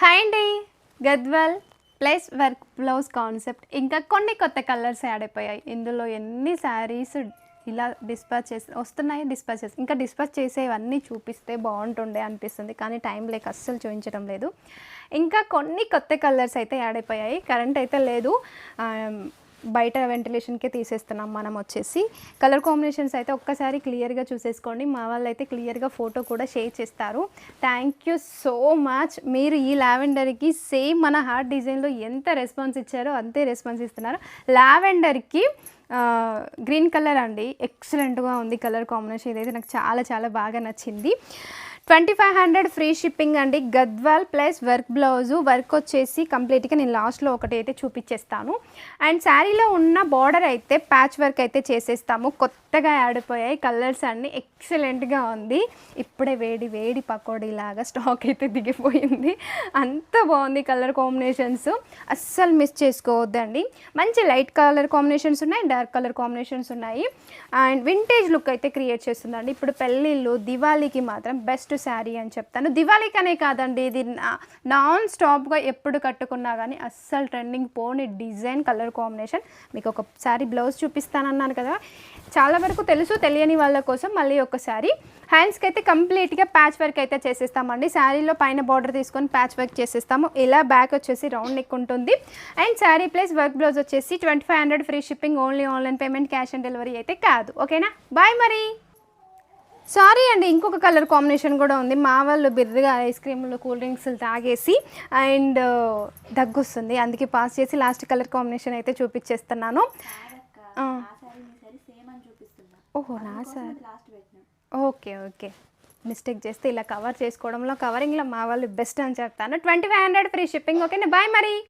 Hi అండి. Gadwal plus work blouse concept. ఇంకా కొన్ని కొత్త కలర్స్ యాడ్ అయిపోయాయి. ఇందులో ఎన్ని శారీస్ ఇలా డిస్పాచ్ చేసి వస్తున్నాయి డిస్పాచ్ చేసి ఇంకా డిస్పాచ్ చేసేవన్నీ చూపిస్తే బాగుంటుండే అనిపిస్తుంది. కానీ టైం లేక అస్సలు చూపించడం లేదు. ఇంకా కొన్ని కొత్త కలర్స్ అయితే యాడ్ అయిపోయాయి. కరెంట్ అయితే లేదు. బయట వెంటిలేషన్కే తీసేస్తున్నాం మనం వచ్చేసి. కలర్ కాంబినేషన్స్ అయితే ఒక్కసారి క్లియర్గా చూసేసుకోండి. మా వాళ్ళు అయితే క్లియర్గా ఫోటో కూడా షేర్ చేస్తారు. థ్యాంక్ యూ సో మచ్ మీరు ఈ లావెండర్కి సేమ్ మన హార్ట్ డిజైన్లో ఎంత రెస్పాన్స్ ఇచ్చారో అంతే రెస్పాన్స్ ఇస్తున్నారు. లావెండర్కి గ్రీన్ కలర్ అండి. ఎక్సలెంట్గా ఉంది కలర్ కాంబినేషన్ ఇదైతే నాకు చాలా చాలా బాగా నచ్చింది. Twenty five hundred free shipping అండి. Gadwal plus work blouse work వచ్చేసి కంప్లీట్గా నేను లాస్ట్లో ఒకటి అయితే చూపించేస్తాను అండ్ శారీలో ఉన్న బార్డర్ అయితే ప్యాచ్ వర్క్ అయితే చేసేస్తాము. కొత్తగా ఆడిపోయాయి కలర్స్ అన్నీ ఎక్సలెంట్గా ఉంది. ఇప్పుడే వేడి వేడి పకోడీ లాగా స్టాక్ అయితే దిగిపోయింది. అంత బాగుంది కలర్ కాంబినేషన్స్. అస్సలు మిస్ చేసుకోవద్దండి. మంచి లైట్ కలర్ కాంబినేషన్స్ ఉన్నాయి డార్క్ కలర్ కాంబినేషన్స్ ఉన్నాయి. అండ్ వింటేజ్ లుక్ అయితే క్రియేట్ చేస్తుందండి. ఇప్పుడు పెళ్ళిళ్ళు దివాళీకి మాత్రం బెస్ట్ శారీ అని చెప్తాను. దివాళీకనే కాదండి ఇది నా- నాన్ స్టాప్గా ఎప్పుడు కట్టుకున్నా కానీ అస్సలు ట్రెండింగ్ పోని డిజైన్ కలర్ కాంబినేషన్. మీకు ఒక శారీ బ్లౌజ్ చూపిస్తానన్నాను కదా చాలా వరకు తెలుసు తెలియని వాళ్ళ కోసం మళ్ళీ ఒక శారీ. హ్యాండ్స్కి అయితే కంప్లీట్గా ప్యాచ్ వర్క్ అయితే చేసేస్తామండి. శారీలో పైన బార్డర్ తీసుకొని ప్యాచ్ వర్క్ చేసేస్తాము. ఇలా బ్యాక్ వచ్చేసి రౌండ్ నెక్ ఉంటుంది. And sari plus work blouse వచ్చేసి twenty five hundred free shipping only online payment cash on delivery అయితే కాదు. ఓకేనా? బాయ్ మరి. సారీ అండి ఇంకొక కలర్ కాంబినేషన్ కూడా ఉంది. మా వాళ్ళు బిర్రగా ఐస్ క్రీమ్లు కూల్ డ్రింక్స్ తాగేసి అండ్ దగ్గు వస్తుంది అందుకే పాస్ చేసి లాస్ట్ కలర్ కాంబినేషన్ అయితే చూపించేస్తున్నాను. ఓహో నా సార్. Okay okay. మిస్టేక్ చేస్తే ఇలా కవర్ చేసుకోవడంలో కవరింగ్లో మా వాళ్ళు బెస్ట్ అని చెప్తాను. Twenty five hundred free shipping ఓకేనా? బాయ్ మరి.